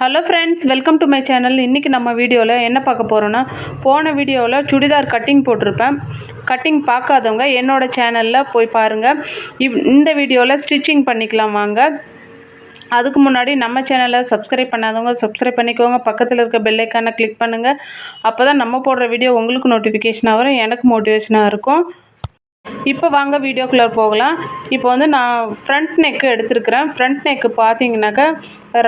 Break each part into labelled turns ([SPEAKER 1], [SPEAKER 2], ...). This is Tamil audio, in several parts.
[SPEAKER 1] Hello friends welcome to my channel இன்றைக்கி நம்ம வீடியோவில் என்ன பார்க்க போகிறோன்னா போன வீடியோவில் சுடிதார் கட்டிங் போட்டிருப்பேன். கட்டிங் பார்க்காதவங்க என்னோடய சேனலில் போய் பாருங்கள் இவ் இந்த வீடியோவில் ஸ்டிச்சிங் பண்ணிக்கலாம் வாங்க. அதுக்கு முன்னாடி நம்ம சேனலை சப்ஸ்கிரைப் பண்ணாதவங்க சப்ஸ்கிரைப் பண்ணிக்கோங்க. பக்கத்தில் இருக்க பெல் கிளிக் பண்ணுங்கள் அப்போ தான் நம்ம போடுற வீடியோ உங்களுக்கு நோட்டிஃபிகேஷனாக வரும் எனக்கு மோட்டிவேஷனாக இருக்கும். இப்போ வாங்க வீடியோக்குள்ளே போகலாம். இப்போ வந்து நான் ஃப்ரண்ட் நெக்கு எடுத்திருக்கிறேன். ஃப்ரண்ட் நெக்கு பார்த்தீங்கன்னாக்கா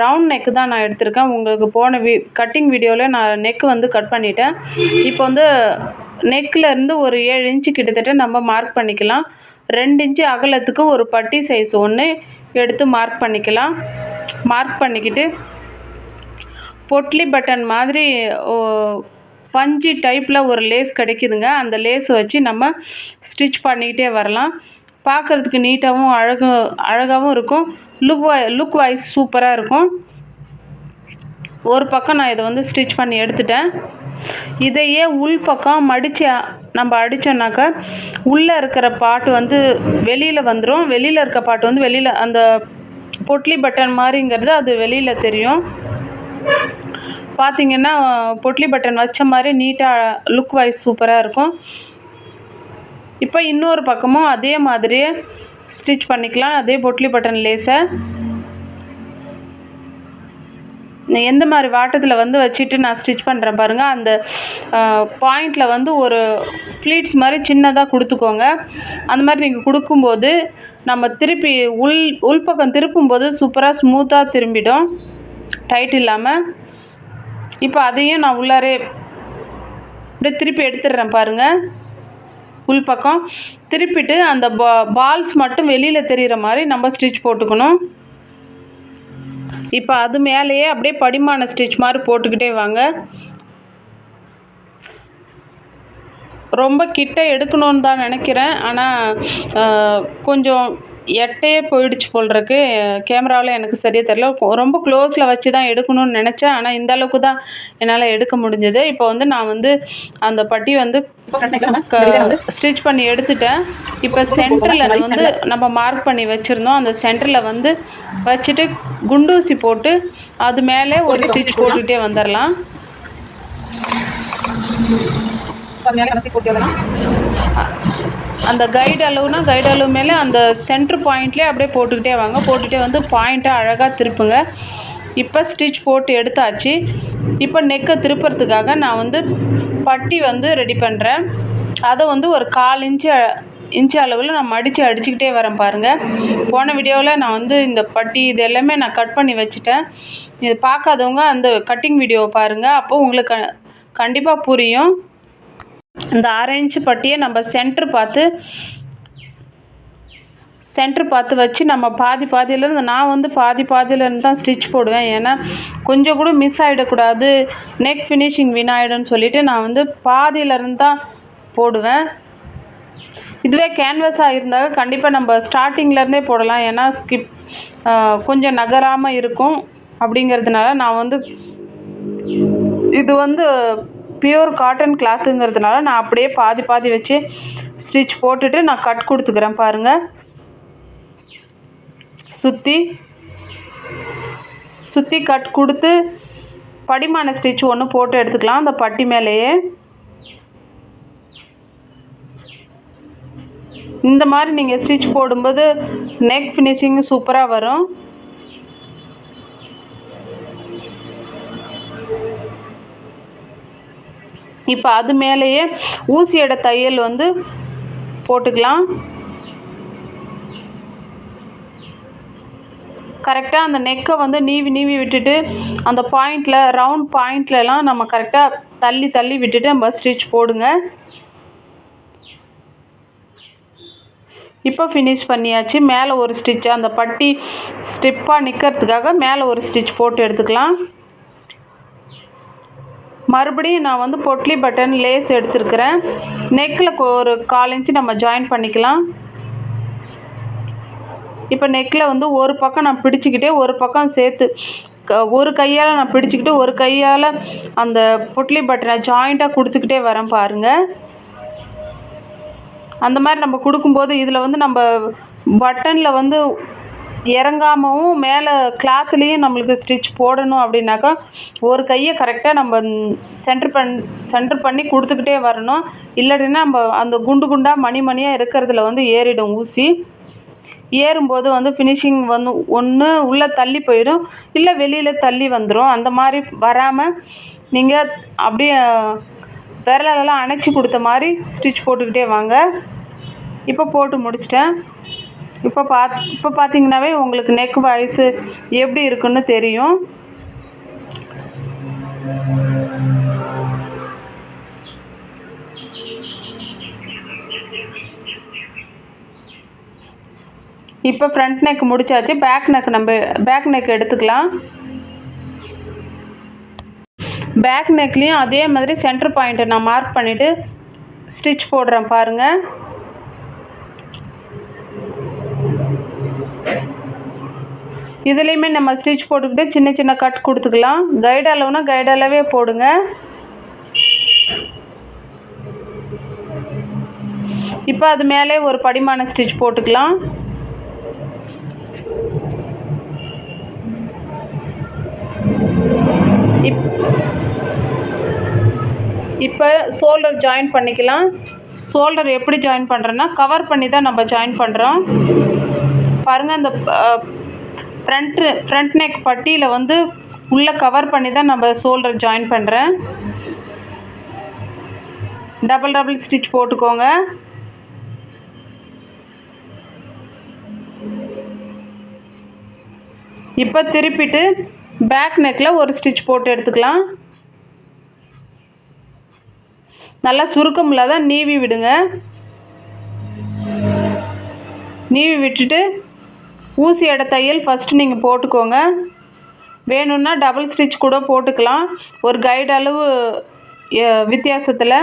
[SPEAKER 1] ரவுண்ட் நெக்கு தான் நான் எடுத்திருக்கேன். உங்களுக்கு போன வீ கட்டிங் வீடியோவில் நான் நெக்கு வந்து கட் பண்ணிட்டேன். இப்போ வந்து நெக்கில் இருந்து ஒரு ஏழு இன்ச்சு கிட்டத்தட்ட நம்ம மார்க் பண்ணிக்கலாம். ரெண்டு இன்ச்சு அகலத்துக்கு ஒரு பட்டி சைஸ் ஒன்று எடுத்து மார்க் பண்ணிக்கலாம். மார்க் பண்ணிக்கிட்டு பொட்லி பட்டன் மாதிரி ஓ, பஞ்சு டைப்பில் ஒரு லேஸ் கிடைக்குதுங்க. அந்த லேஸ் வச்சு நம்ம ஸ்டிச் பண்ணிக்கிட்டே வரலாம். பார்க்குறதுக்கு நீட்டாகவும் அழகு அழகாகவும் இருக்கும். லுக் வை லுக் வைஸ் சூப்பராக இருக்கும். ஒரு பக்கம் நான் இதை வந்து ஸ்டிச் பண்ணி எடுத்துட்டேன். இதையே உள் பக்கம் மடித்து நம்ம அடித்தோம்னாக்கா உள்ளே இருக்கிற பாட்டு வந்து வெளியில் வந்துடும் வெளியில் இருக்க பாட்டு வந்து வெளியில் அந்த பொட்லி பட்டன் மாதிரிங்கிறது அது வெளியில் தெரியும். பார்த்தீங்கன்னா பொட்லி பட்டன் வச்ச மாதிரி நீட்டாக லுக் வைஸ் சூப்பராக இருக்கும். இப்போ இன்னொரு பக்கமும் அதே மாதிரியே ஸ்டிச் பண்ணிக்கலாம். அதே பொட்லி பட்டன் லேஸை எந்த மாதிரி வாட்டத்தில் வந்து வச்சுட்டு நான் ஸ்டிச் பண்ணுறேன் பாருங்கள் அந்த பாயிண்டில் வந்து ஒரு ஃப்ளீட்ஸ் மாதிரி சின்னதாக கொடுத்துக்கோங்க. அந்த மாதிரி நீங்கள் கொடுக்கும்போது நம்ம திருப்பி உள் உள்பக்கம் திருப்பும்போது சூப்பராக ஸ்மூத்தாக திரும்பிடும். டைட் இல்லாமல் இப்போ அதையும் நான் உள்ளாரே அப்படியே திருப்பி எடுத்துடுறேன் பாருங்கள் உள் பக்கம். திருப்பிட்டு அந்த பா பால்ஸ் மட்டும் வெளியில் தெரிகிற மாதிரி நம்ம ஸ்டிச் போட்டுக்கணும். இப்போ அது மேலேயே அப்படியே படிமான ஸ்டிச் மாதிரி போட்டுக்கிட்டே வாங்க. ரொம்ப கிட்ட எடுக்கணும்னு தான் நினைக்கிறேன். ஆனால் கொஞ்சம் எட்டையே போயிடுச்சு போல் இருக்கு கேமராவில் எனக்கு சரியாக தெரியல. ரொம்ப க்ளோஸில் வச்சு தான் எடுக்கணும்னு நினச்சேன். ஆனால் இந்த அளவுக்கு தான் என்னால் எடுக்க முடிஞ்சது. இப்போ வந்து நான் வந்து அந்த பட்டி வந்து ஸ்டிச் பண்ணி எடுத்துட்டேன். இப்போ சென்டரில் வந்து நம்ம மார்க் பண்ணி வச்சுருந்தோம். அந்த சென்டரில் வந்து வச்சுட்டு குண்டூசி போட்டு அது மேலே ஒரு ஸ்டிச் போட்டுகிட்டே வந்துடலாம் அந்த கைடு அளவுனா கைடு அளவு மேலே அந்த சென்டர் பாயிண்ட்லேயே அப்படியே போட்டுக்கிட்டே வாங்க. போட்டுகிட்டே வந்து பாயிண்ட்டை அழகாக திருப்புங்க. இப்போ ஸ்டிச் போட்டு எடுத்தாச்சு. இப்போ நெக்கை திருப்புறதுக்காக நான் வந்து பட்டி வந்து ரெடி பண்ணுறேன் அதை வந்து ஒரு கால் இன்ச்சு இன்ச்சு அளவில் நான் மடித்து அடிச்சுக்கிட்டே வரேன் பாருங்கள் போன வீடியோவில் நான் வந்து இந்த பட்டி இது எல்லாமே நான் கட் பண்ணி வச்சுட்டேன். இது பார்க்காதவங்க அந்த கட்டிங் வீடியோவை பாருங்கள் அப்போ உங்களுக்கு கண்டிப்பாக புரியும். இந்த ஆரஞ்சு பட்டியை நம்ம சென்ட்ரு பார்த்து சென்ட்ரு பார்த்து வச்சு நம்ம பாதி பாதியிலேருந்து நான் வந்து பாதி பாதியிலேருந்து தான் ஸ்டிச் போடுவேன். ஏன்னா கொஞ்சம் கூட மிஸ் ஆகிடக்கூடாது நெக் ஃபினிஷிங் வீணாயிடும்னு சொல்லிவிட்டு நான் வந்து பாதியிலேருந்து தான் போடுவேன். இதுவே கேன்வஸாக இருந்தால் கண்டிப்பாக நம்ம ஸ்டார்டிங்லேருந்தே போடலாம். ஏன்னா ஸ்கிப் கொஞ்சம் நகராமல் இருக்கும். அப்படிங்கிறதுனால நான் வந்து இது வந்து பியூர் காட்டன் கிளாத்துங்கிறதுனால நான் அப்படியே பாதி பாதி வச்சு ஸ்டிச் போட்டுட்டு நான் கட் கொடுத்துக்கிறேன் பாருங்கள் சுற்றி சுற்றி கட் கொடுத்து படிமான ஸ்டிச் ஒன்று போட்டு எடுத்துக்கலாம். அந்த பட்டி மேலேயே. இந்த மாதிரி நீங்கள் ஸ்டிச் போடும்போது நெக் ஃபினிஷிங் சூப்பராக வரும். இப்போ அது மேலேயே ஊசியோட தையல் வந்து போட்டுக்கலாம். கரெக்டாக அந்த நெக்கை வந்து நீவி நீவி விட்டுட்டு அந்த பாயிண்டில் ரவுண்ட் பாயிண்ட்லலாம் நம்ம கரெக்டாக தள்ளி தள்ளி விட்டுட்டு நம்ம ஸ்டிச் போடுங்க. இப்போ ஃபினிஷ் பண்ணியாச்சு. மேலே ஒரு ஸ்டிச் அந்த பட்டி ஸ்டிப்பாக நிற்கிறதுக்காக மேலே ஒரு ஸ்டிச் போட்டு எடுத்துக்கலாம். மறுபடியும் நான் வந்து பொட்லி பட்டன் லேஸ் எடுத்துருக்கிறேன். நெக்கில் ஒரு கால் இன்ச்சு நம்ம ஜாயின் பண்ணிக்கலாம். இப்போ நெக்கில் வந்து ஒரு பக்கம் நான் பிடிச்சிக்கிட்டே ஒரு பக்கம் சேர்த்து க- ஒரு கையால் நான் பிடிச்சிக்கிட்டு ஒரு கையால் அந்த பொட்லி பட்டனை ஜாயிண்ட்டாக கொடுத்துக்கிட்டே வரேன் பாருங்கள் அந்த மாதிரி நம்ம கொடுக்கும்போது இதில் வந்து நம்ம பட்டனில் வந்து இறங்காமவும் மேலே கிளாத்துலேயும் நம்மளுக்கு ஸ்டிச் போடணும் அப்படின்னாக்கா ஒரு கையை கரெக்டாக நம்ம சென்ட்ரு பண் சென்ட்ரு பண்ணி கொடுத்துக்கிட்டே வரணும். இல்லாட்டினா நம்ம அந்த குண்டு குண்டாக மணி மணியாக இருக்கிறதுல வந்து ஏறிடும் ஊசி. ஏறும்போது வந்து ஃபினிஷிங் வந்து ஒன்று உள்ளே தள்ளி போயிடும். இல்லை வெளியில் தள்ளி வந்துடும் அந்த மாதிரி வராமல் நீங்கள் அப்படியே விரலெல்லாம் அணைச்சி கொடுத்த மாதிரி ஸ்டிச் போட்டுக்கிட்டே வாங்க. இப்போ போட்டு முடிச்சிட்டேன். இப்போ பாத் இப்போ பார்த்தீங்கன்னாவே உங்களுக்கு நெக் வாய்ஸு எப்படி இருக்குன்னு தெரியும். இப்போ ஃப்ரண்ட் நெக் முடிச்சாச்சு பேக் நெக் நம்ம பேக் நெக் எடுத்துக்கலாம். பேக் நெக்லேயும் அதே மாதிரி சென்டர் பாயிண்ட்டை நான் மார்க் பண்ணிவிட்டு ஸ்டிச் போடுறேன் பாருங்கள் இதுலேயுமே நம்ம ஸ்டிச் போட்டுக்கிட்டு சின்ன சின்ன கட் கொடுத்துக்கலாம். கைடு அளவுனா கைடு அளவே போடுங்க. இப்போ அது மேலே ஒரு படிமான ஸ்டிச் போட்டுக்கலாம். இப் இப்போ ஷோல்டர் ஜாயின் பண்ணிக்கலாம். ஷோல்டர் எப்படி ஜாயின் பண்ணுறோன்னா கவர் பண்ணி தான் நம்ம ஜாயின் பண்ணுறோம் பாருங்கள் இந்த ஃப்ரண்ட்டு ஃப்ரண்ட் நெக் பட்டியில் வந்து உள்ளே கவர் பண்ணி தான் நம்ம ஷோல்டர் ஜாயின் பண்ணுறேன் டபுள் டபுள் ஸ்டிச் போட்டுக்கோங்க. இப்போ திருப்பிட்டு பேக் நெக்கில் ஒரு ஸ்டிச் போட்டு எடுத்துக்கலாம். நல்லா சுருக்கம் இல்லாத நீவி விடுங்க. நீவி விட்டுட்டு ஊசி எடை தையல் ஃபஸ்ட்டு நீங்கள் போட்டுக்கோங்க. வேணும்னா டபுள் ஸ்டிச் கூட போட்டுக்கலாம். ஒரு கைடு அளவு வித்தியாசத்தில்.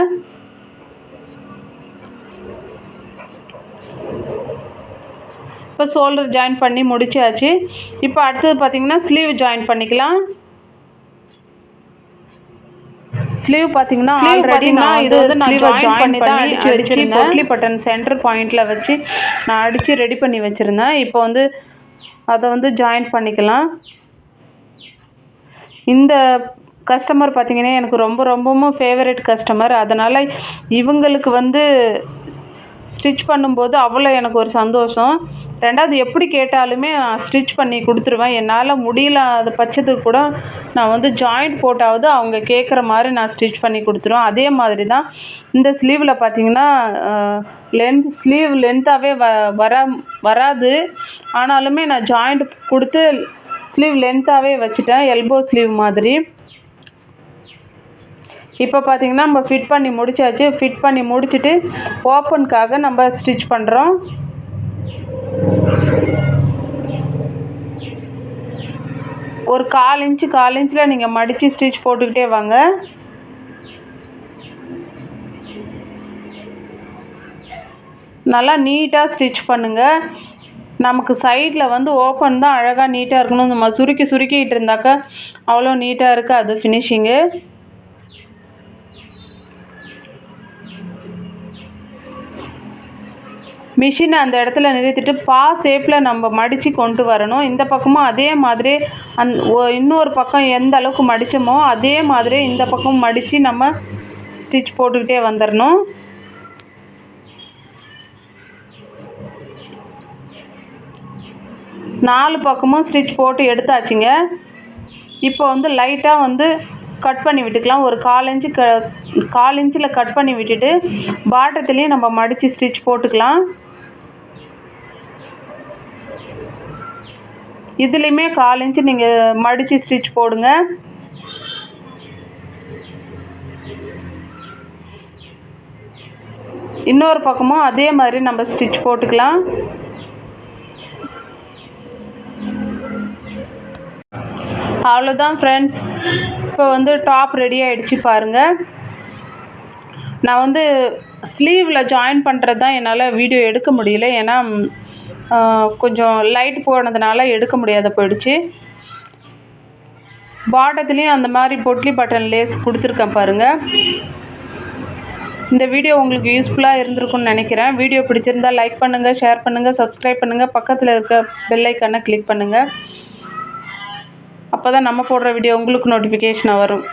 [SPEAKER 1] இப்போ ஷோல்டர் ஜாயின் பண்ணி முடிச்சாச்சு. இப்போ அடுத்தது பார்த்திங்கன்னா ஸ்லீவ் ஜாயின் பண்ணிக்கலாம். ஸ்லீவ் பார்த்தீங்கன்னா ஆல்ரெடி நான்
[SPEAKER 2] இது
[SPEAKER 1] வந்து நான் ஜாயின் பண்ணி தான் அடிச்சு வச்சிருந்தேன். பொட்லி பட்டன் சென்டர் பாயிண்டில் வச்சு நான் அடித்து ரெடி பண்ணி வச்சுருந்தேன். இப்போ வந்து அதை வந்து ஜாயின் பண்ணிக்கலாம். இந்த கஸ்டமர் பார்த்தீங்கன்னா எனக்கு ரொம்ப ரொம்பவும் ஃபேவரட் கஸ்டமர் அதனால் இவங்களுக்கு வந்து ஸ்டிச் பண்ணும்போது அவ்வளோ எனக்கு ஒரு சந்தோஷம். ரெண்டாவது எப்படி கேட்டாலுமே நான் ஸ்டிச் பண்ணி கொடுத்துருவேன். என்னால் முடியலாத பட்சத்துக்கு கூட நான் வந்து ஜாயிண்ட் போட்டாவது அவங்க கேட்குற மாதிரி நான் ஸ்டிச் பண்ணி கொடுத்துருவேன். அதே மாதிரி தான் இந்த ஸ்லீவில் பார்த்தீங்கன்னா லென்த் ஸ்லீவ் லென்த்தாகவே வ வர வராது. ஆனாலுமே நான் ஜாயிண்ட் கொடுத்து ஸ்லீவ் லென்த்தாகவே வச்சுட்டேன். எல்போ ஸ்லீவ் மாதிரி. இப்போ பார்த்தீங்கன்னா நம்ம ஃபிட் பண்ணி முடிச்சாச்சு. ஃபிட் பண்ணி முடிச்சுட்டு ஓப்பனுக்காக நம்ம ஸ்டிச் பண்ணுறோம் ஒரு கால் இன்ச்சு கால் இன்ச்சில் நீங்கள் மடித்து ஸ்டிச் போட்டுக்கிட்டே வாங்க. நல்லா நீட்டாக ஸ்டிச் பண்ணுங்கள் நமக்கு சைடில் வந்து ஓப்பன் தான் அழகாக நீட்டாக இருக்கணும் நம்ம சுருக்கி சுருக்கிட்டு இருந்தாக்கா அவ்வளோ நீட்டாக இருக்காது ஃபினிஷிங்கு மிஷினை அந்த இடத்துல நிறுத்திட்டு பா ஷேப்பில் நம்ம மடித்து கொண்டு வரணும். இந்த பக்கமும் அதே மாதிரி அந் இன்னொரு பக்கம் எந்த அளவுக்கு மடித்தோமோ அதே மாதிரி இந்த பக்கம் மடித்து நம்ம ஸ்டிச் போட்டுக்கிட்டே வந்துடணும் நாலு பக்கமும் ஸ்டிச் போட்டு எடுத்தாச்சுங்க. இப்போ வந்து லைட்டாக வந்து கட் பண்ணி விட்டுக்கலாம். ஒரு கால் இன்ச்சு க கால் இன்ச்சில் கட் பண்ணி விட்டுட்டு பாட்டத்துலேயும் நம்ம மடித்து ஸ்டிச் போட்டுக்கலாம். இதுலேயுமே கால் இன்ச்சு நீங்கள் மடித்து ஸ்டிச் போடுங்க. இன்னொரு பக்கமும் அதே மாதிரி நம்ம ஸ்டிச் போட்டுக்கலாம். அவ்வளோதான் ஃப்ரெண்ட்ஸ் இப்போ வந்து டாப் ரெடி ஆகிடுச்சு பாருங்கள் நான் வந்து ஸ்லீவில் ஜாயின் பண்ணுறது தான் என்னால் வீடியோ எடுக்க முடியல. ஏன்னா கொஞ்சம் லைட் போனதுனால எடுக்க முடியாத போயிடுச்சு. பாட்டத்துலேயும் அந்த மாதிரி பொட்லி பட்டன் லேஸ் கொடுத்துருக்கேன் பாருங்கள் இந்த வீடியோ உங்களுக்கு யூஸ்ஃபுல்லாக இருந்திருக்கும்னு நினைக்கிறேன். வீடியோ பிடிச்சிருந்தா லைக் பண்ணுங்கள் ஷேர் பண்ணுங்கள் சப்ஸ்கிரைப் பண்ணுங்கள் பக்கத்தில் இருக்க பெல்லைக்கானை கிளிக் பண்ணுங்கள் அப்போ தான் நம்ம போடுற வீடியோ உங்களுக்கு நோட்டிஃபிகேஷனாக வரும்.